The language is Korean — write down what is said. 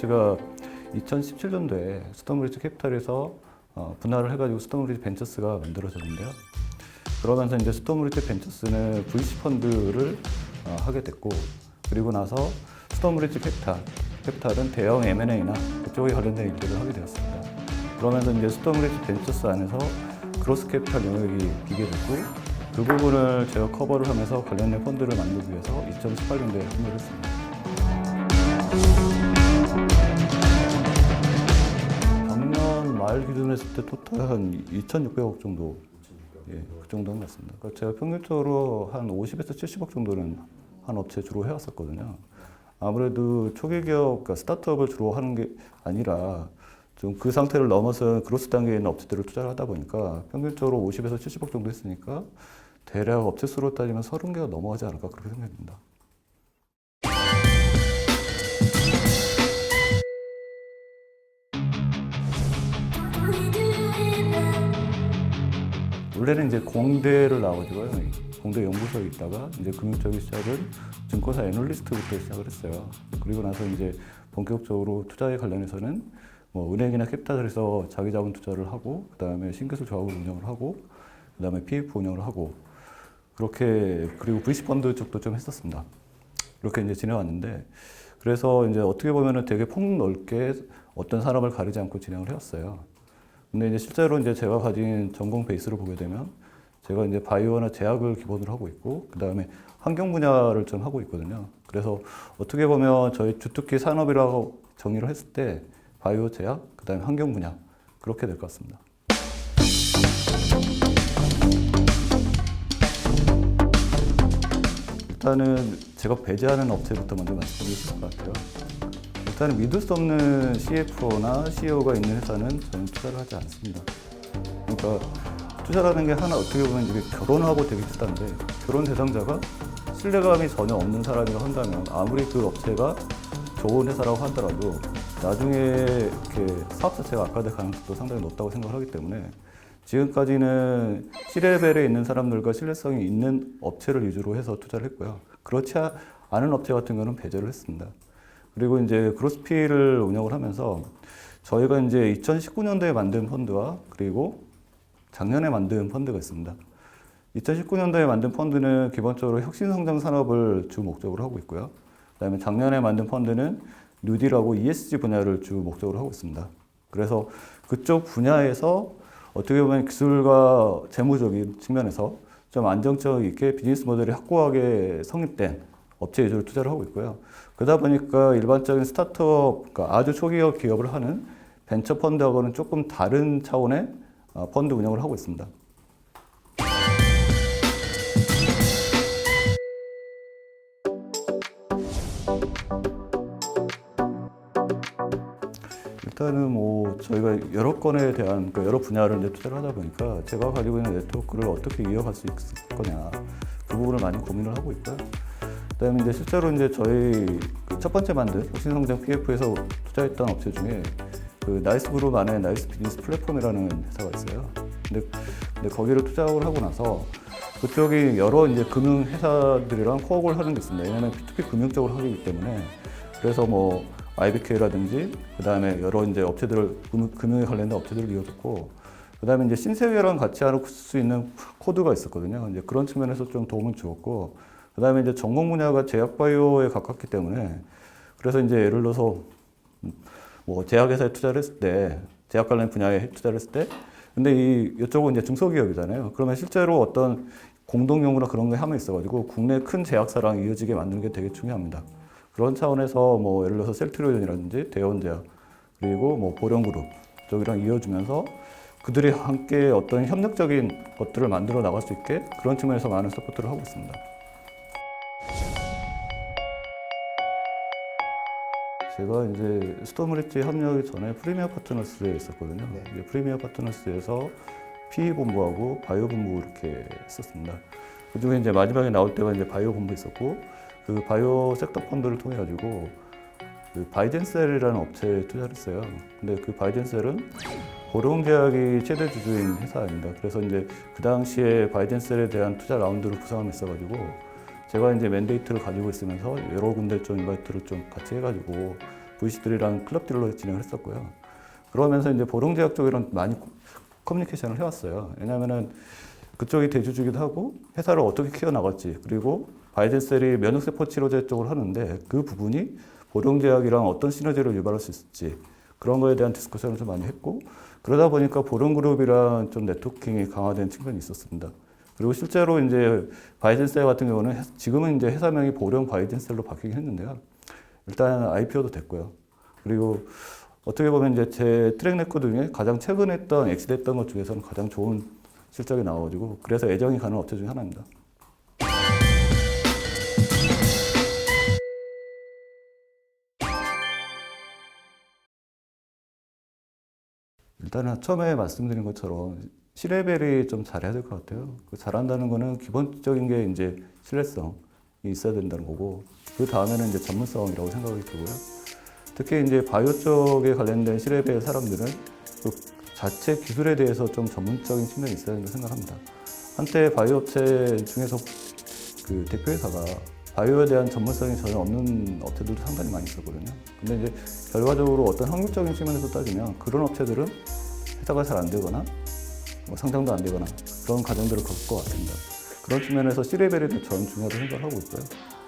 스톤브리지가 2017년도에 스톤브리지 캐피탈에서 어, 분할을 해가지고 스톤브리지 벤처스가 만들어졌는데요. 그러면서 이제 스톤브리지 벤처스는 VC 펀드를 어, 하게 됐고 그리고 나서 스톤브리지 캐피탈, 캐피탈은 대형 M&A나 그쪽에 관련된 일들을 하게 되었습니다. 그러면서 이제 스톤브리지 벤처스 안에서 그로스 캐피탈 영역이 비게 됐고 그 부분을 제가 커버를 하면서 관련된 펀드를 만들기 위해서 2018년도에 합류를 했습니다. 말 기준 했을 때 토탈 한 2,600억 정도 예, 그 정도는 맞습니다. 그러니까 제가 평균적으로 한 50에서 70억 정도는 한 업체 주로 해왔었거든요. 아무래도 초기 기업, 그러니까 스타트업을 주로 하는 게 아니라 좀 그 상태를 넘어서 그로스 단계에 있는 업체들을 투자를 하다 보니까 평균적으로 50에서 70억 정도 했으니까 대략 업체 수로 따지면 30개가 넘어가지 않을까 그렇게 생각됩니다. 원래는 이제 공대를 나와가지고요. 공대 연구소에 있다가 이제 금융적인 시작은 증권사 애널리스트부터 시작을 했어요. 그리고 나서 이제 본격적으로 투자에 관련해서는 뭐 은행이나 캐피탈에서 자기 자본 투자를 하고 그다음에 신기술 조합을 운영을 하고 그다음에 PF 운영을 하고 그렇게 그리고 VC 펀드 쪽도 좀 했었습니다. 그렇게 이제 지내왔는데 그래서 이제 어떻게 보면은 되게 폭넓게 어떤 산업을 가리지 않고 진행을 해왔어요. 근데 이제 실제로 이제 제가 가진 전공 베이스를 보게 되면 제가 이제 바이오나 제약을 기본으로 하고 있고 그 다음에 환경 분야를 좀 하고 있거든요. 그래서 어떻게 보면 저희 주특기 산업이라고 정의를 했을 때 바이오 제약 그 다음에 환경 분야 그렇게 될 것 같습니다. 일단은 제가 배제하는 업체부터 먼저 말씀드릴 것 같아요. 일단은 믿을 수 없는 CFO나 CEO가 있는 회사는 저는 투자를 하지 않습니다. 그러니까 투자라는 게 하나 어떻게 보면 이게 결혼하고 되게 비슷한데 결혼 대상자가 신뢰감이 전혀 없는 사람이라 한다면 아무리 그 업체가 좋은 회사라고 하더라도 나중에 이렇게 사업 자체가 악화될 가능성도 상당히 높다고 생각을 하기 때문에 지금까지는 C레벨에 있는 사람들과 신뢰성이 있는 업체를 위주로 해서 투자를 했고요. 그렇지 않은 업체 같은 경우는 배제를 했습니다. 그리고 이제 그로스피를 운영을 하면서 저희가 이제 2019년도에 만든 펀드와 그리고 작년에 만든 펀드가 있습니다. 2019년도에 만든 펀드는 기본적으로 혁신성장 산업을 주 목적으로 하고 있고요. 그다음에 작년에 만든 펀드는 뉴딜하고 ESG 분야를 주 목적으로 하고 있습니다. 그래서 그쪽 분야에서 어떻게 보면 기술과 재무적인 측면에서 좀 안정적 있게 비즈니스 모델이 확고하게 성립된 업체 위주로 투자를 하고 있고요. 그러다 보니까 일반적인 스타트업, 그러니까 아주 초기업 기업을 하는 벤처 펀드하고는 조금 다른 차원의 어, 펀드 운영을 하고 있습니다. 일단은 뭐 저희가 여러 건에 대한 그 여러 분야를 투자를 하다 보니까 제가 가지고 있는 네트워크를 어떻게 이어갈 수 있을 거냐 그 부분을 많이 고민을 하고 있고요. 그다음에 이제 실제로 이제 저희 그 첫 번째 만든 혁신성장 PF에서 투자했던 업체 중에 그 나이스 그룹 안에 나이스 비즈니스 플랫폼이라는 회사가 있어요. 근데, 근데 거기를 투자를 하고 나서 그쪽이 여러 이제 금융 회사들이랑 코업을 하는 게 있습니다. 왜냐하면 P2P 금융 쪽으로 하기 때문에 그래서 뭐 IBK라든지 그 다음에 여러 이제 업체들을 금- 금융에 관련된 업체들을 이어줬고 그 다음에 이제 신세계랑 같이 할 수 있는 코드가 있었거든요. 이제 그런 측면에서 좀 도움을 주었고 그 다음에 이제 전공 분야가 제약 바이오에 가깝기 때문에 그래서 이제 예를 들어서 뭐 제약회사에 투자를 했을 때 제약 관련 분야에 투자를 했을 때 근데 이 이쪽은 이제 중소기업이잖아요. 그러면 실제로 어떤 공동 연구나 그런 게 함에 있어가지고 국내 큰 제약사랑 이어지게 만드는 게 되게 중요합니다. 그런 차원에서 뭐 예를 들어서 셀트리온이라든지 대원제약 그리고 뭐 보령그룹 쪽이랑 이어주면서 그들이 함께 어떤 협력적인 것들을 만들어 나갈 수 있게 그런 측면에서 많은 서포트를 하고 있습니다. 제가 이제 스토브리지 합류하기 전에 프리미어 파트너스에 있었거든요. 네. 이제 프리미어 파트너스에서 PE 본부하고 바이오 본부 이렇게 했었습니다. 그 중에 이제 마지막에 나올 때가 이제 바이오 본부 있었고 그 바이오 섹터 펀드를 통해 가지고 그 바이젠셀이라는 업체에 투자를 했어요. 근데 그 바이젠셀은 보령제약이 최대 주주인 회사입니다. 그래서 이제 그 당시에 바이젠셀에 대한 투자 라운드를 구상하고 있어가지고 제가 이제 맨데이트를 가지고 있으면서 여러 군데 좀 인바이트를 좀 같이 해가지고 VC들이랑 클럽 딜러 진행을 했었고요. 그러면서 이제 보령제약 쪽이랑 많이 커뮤니케이션을 해왔어요. 왜냐하면은 그쪽이 대주주기도 하고 회사를 어떻게 키워 나갈지 그리고 바이젠셀이 면역세포 치료제 쪽을 하는데 그 부분이 보령제약이랑 어떤 시너지를 유발할 수 있을지 그런 거에 대한 디스커션을 좀 많이 했고 그러다 보니까 보령그룹이랑 좀 네트워킹이 강화된 측면이 있었습니다. 그리고 실제로 이제 바이젠셀 같은 경우는 해- 지금은 이제 회사명이 보령 바이젠셀로 바뀌긴 했는데요. 일단 IPO도 됐고요. 그리고 어떻게 보면 이제 제 트랙 레코드 중에 가장 최근에 했던 엑시됐던 것 중에서는 가장 좋은 실적이 나와가지고 그래서 애정이 가는 업체 중에 하나입니다. 일단은 처음에 말씀드린 것처럼 시레벨이 좀 잘해야 될 것 같아요. 그 잘한다는 거는 기본적인 게 이제 신뢰성이 있어야 된다는 거고 그 다음에는 이제 전문성이라고 생각이 들고요. 특히 이제 바이오 쪽에 관련된 시레벨 사람들은 그 자체 기술에 대해서 좀 전문적인 측면이 있어야 된다고 생각합니다. 한때 바이오 업체 중에서 그 대표회사가 바이오에 대한 전문성이 전혀 없는 업체들도 상당히 많이 있었거든요. 근데 이제 결과적으로 어떤 확률적인 측면에서 따지면 그런 업체들은 회사가 잘 안 되거나 뭐 상장도 안 되거나 그런 과정들을 겪을 것 같습니다. 그런 측면에서 C레벨이 저는 중요하다고 생각하고 있고요.